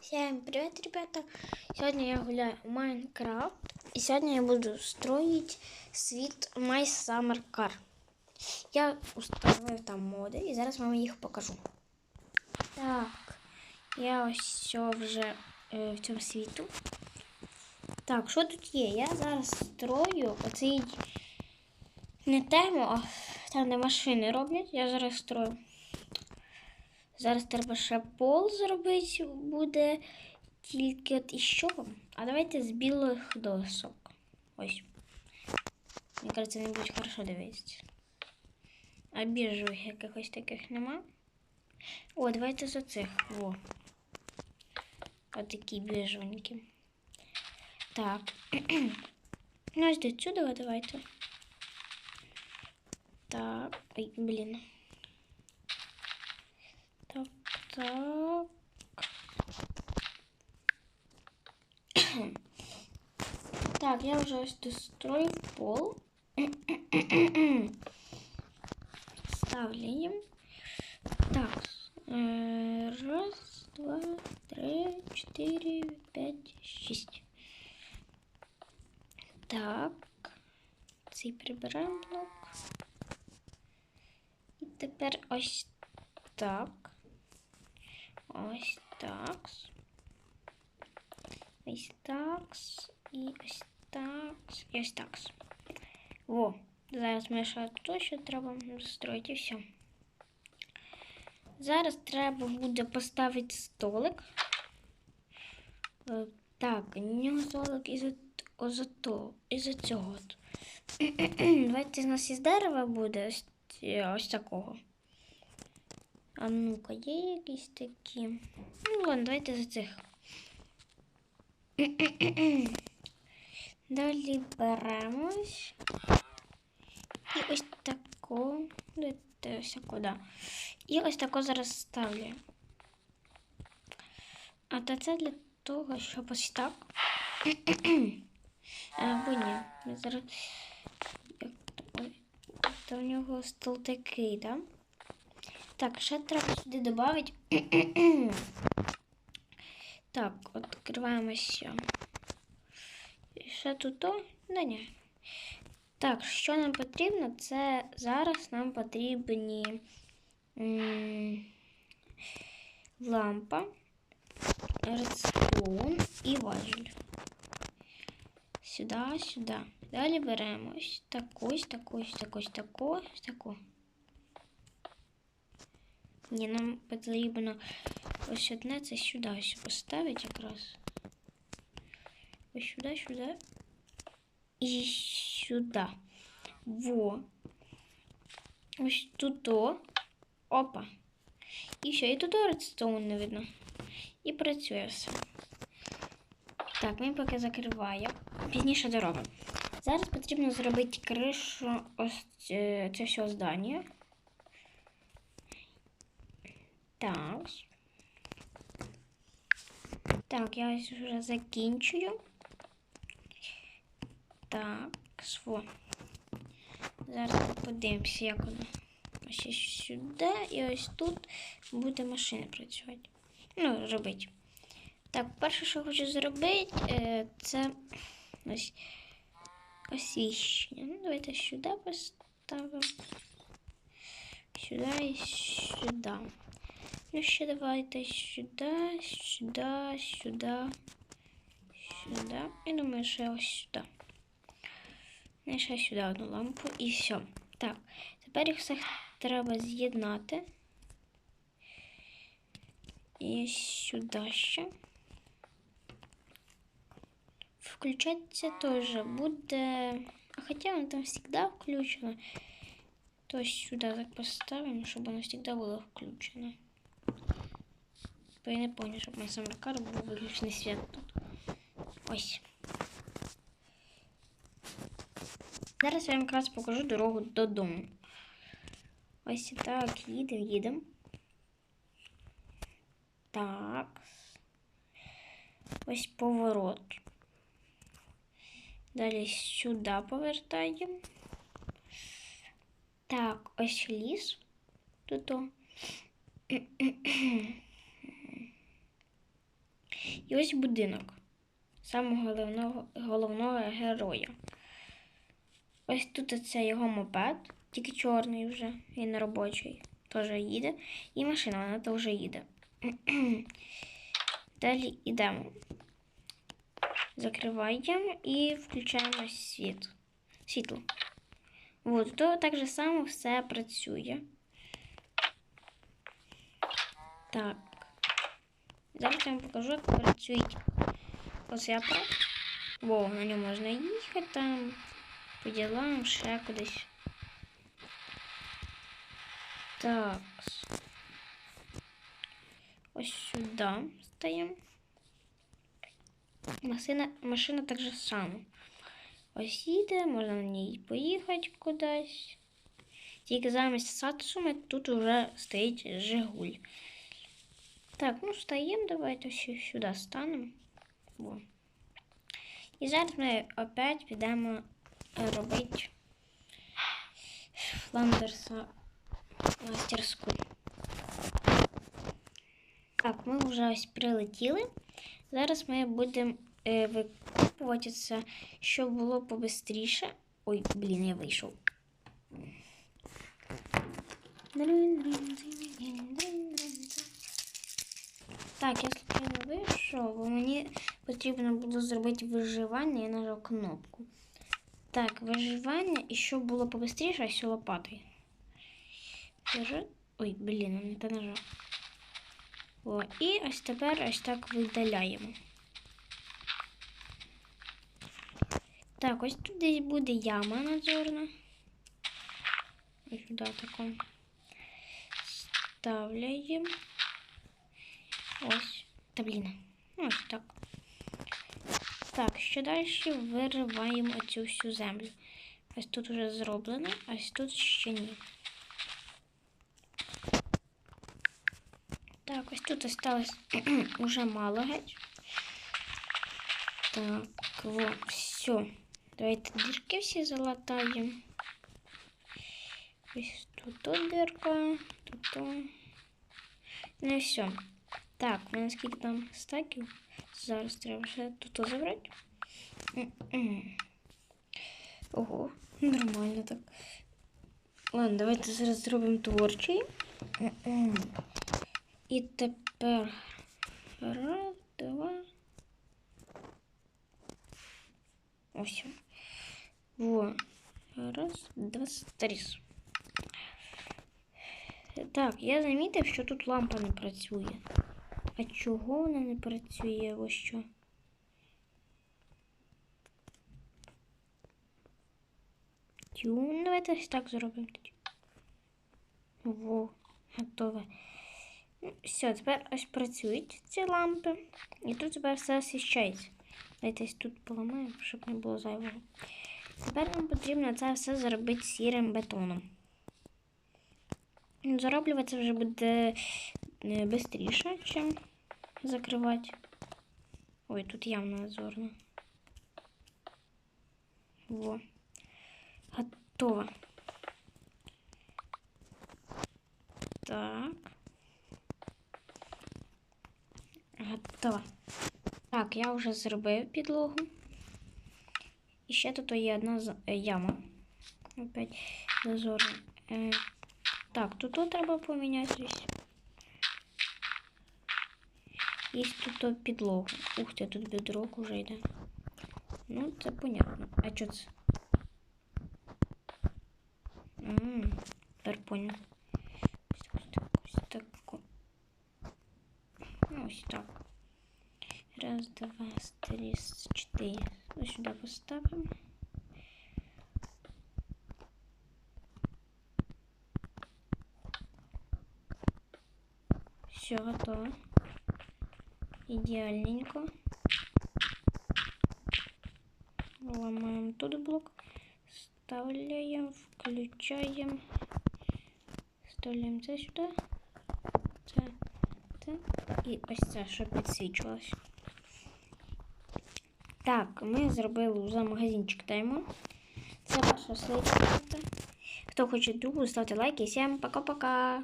Всем привет, ребята! Сегодня я гуляю в Майнкрафт. И сегодня я буду строить світ My Summer Car. Я установив там моди і зараз вам їх покажу. Так, я ось все вже е, в цьому світу. Так, що тут є? Я зараз строю оцей не тему, а там, де машини роблять, я зараз строю. Зараз треба ще пол зробити буде тільки от із чого? А давайте з білих досок. Ось. Мені кажется, не буде хорошо дивитися. А біжових якихось таких нема. О, давайте за цих. Во. Ось такі біжевенькі. Так. Ну, ось до сюди давайте. Так. Ой, блін. Так, я вже ось достроїв пол. Ставлю. Так. е, Раз, два, три, чотири, п'ять, шість. Так. Цей прибираємо блок. І тепер ось так. Ось так. Ось так. І ось так. Ось так. Во. Зараз ми ще тут ще треба застроїти і все. Зараз треба буде поставити столик. Е, Так, нього столик із того, із цього. Давайте з нас із дерева буде ось, е, ось такого. А ну-ка, є якісь такі. Ну, ладно, давайте за цих. Далі беремось. І ось тако. Ось да. І ось тако зараз ставлю. А то це для того, щоб ось так. Або ні. Я зараз. То в нього стол такий, так? Да? Так, ще треба сюди додати. так, відкриваємося. І ще тут. о? Да ні. Так, що нам потрібно? Це зараз нам потрібні м, лампа, редстоун і важіль. Сюди, сюди. Далі беремо ось таку, ось таку, ось таку, ось таку, ось таку. Ні, нам потрібно ось одне це сюди ось поставити якраз. Ось сюди, сюди. І сюди. Во. Ось тут. Опа. І все, і тут редстоун не видно. І працює все. Так, він поки закриває. Пізніше доробимо. Зараз потрібно зробити кришу ось е, це все здання. Так. Так, я ось вже закінчую. Так, сво. Зараз подивимося, як воно. Ось сюди і ось тут буде машина працювати. Ну, робити. Так, перше, що хочу зробити, е, це ось освіщення. Ну, давайте сюди поставимо. Сюди і сюди. Ну, ще давайте сюди, сюди, сюди, сюди. І думаю, ще ось сюди. І ще сюди одну лампу і все. Так, тепер їх всіх треба з'єднати. І сюди ще. Включатися теж буде. А хоча воно там завжди включено. То сюди так поставимо, щоб воно завжди було включено. Бо я не пам'ятаю, щоб на самаркар був виключений світ тут. Ось. Зараз я вам якраз покажу дорогу додому. Ось так, їдемо, їдемо. Так. Ось поворот. Далі сюди повертаємо. Так, ось ліс. Тут. І ось будинок самого головного, головного героя. Ось тут це його мопед, тільки чорний вже, він робочий, теж їде. І машина, вона теж їде. Далі йдемо. Закриваємо і включаємо світ. світло. От, то так же само все працює. Так. Зараз я вам покажу, як працюють ось я про. Во, на ньому можна їхати там, по ділам, ще кудись. Так. Ось сюди стаємо. Машина, машина так же само. Ось їде, можна на ній поїхати кудись. Тільки замість Сатсуми тут вже стоїть Жигуль. Так, ну стаємо, давайте ще сюди станемо. І зараз ми опять підемо робити Фландерса мастерську. Так, ми вже ось прилетіли. Зараз ми будемо е, викупувати це, щоб було побистріше. Ой, блін, я вийшов. Так, я случайно вийшов, бо мені потрібно було зробити виживання, я нажав кнопку. Так, виживання, і щоб було побистріше, ось лопатою. Держи. Ой, блін, не те нажав. О, і ось тепер ось так видаляємо. Так, ось тут десь буде яма надзорна. Ось сюди таку. Ставляємо. Ось. Та блін. Ось так. Так, що далі вириваємо оцю всю землю. Ось тут вже зроблено, а ось тут ще ні. Так, ось тут осталось уже мало геть. Так, вот, все. Давайте дірки всі залатаємо. Ось тут тут тут. Ну і все. Так, у мене скільки там стаків. Зараз треба ще тут забрати. М-м. Ого, нормально так. Ладно, давайте зараз зробимо творчий. М-м. І тепер раз, два. Ось. Во. Раз, два, три. Так, я замітив, що тут лампа не працює. А чого вона не працює? Ось що? Тюн, давайте ось так зробимо тоді. Во, готове. Ну, Все, тепер ось працюють ці лампи. І тут тепер все освіщається. Давайте тут поламаємо, щоб не було зайвого. Тепер нам потрібно це все зробити сірим бетоном. Ну, Зароблювати вже буде швидше, ніж закривати. Ой, тут явно озорно. Во. Готово. Так. Готово. Так, я вже зробив підлогу. І ще тут є одна е, яма. Опять зазорна. Е, так, тут треба поміняти Є тут підлогу. Ух ти, тут бедрок уже йде. Ну, це понятно. А що це? Ммм, тепер понял. Ну, ось так. Раз, два, три, чотири. Ось сюди поставимо. Все готово Идеальненько. Ломаем тут блок. Вставляем, включаем. Вставляем це сюди. Це, це. І ось це, щоб підсвічувалось. Так, ми зробили вже магазинчик Таймо. Це ваша слайдка. Хто хоче другу, ставте лайки. Всім пока-пока.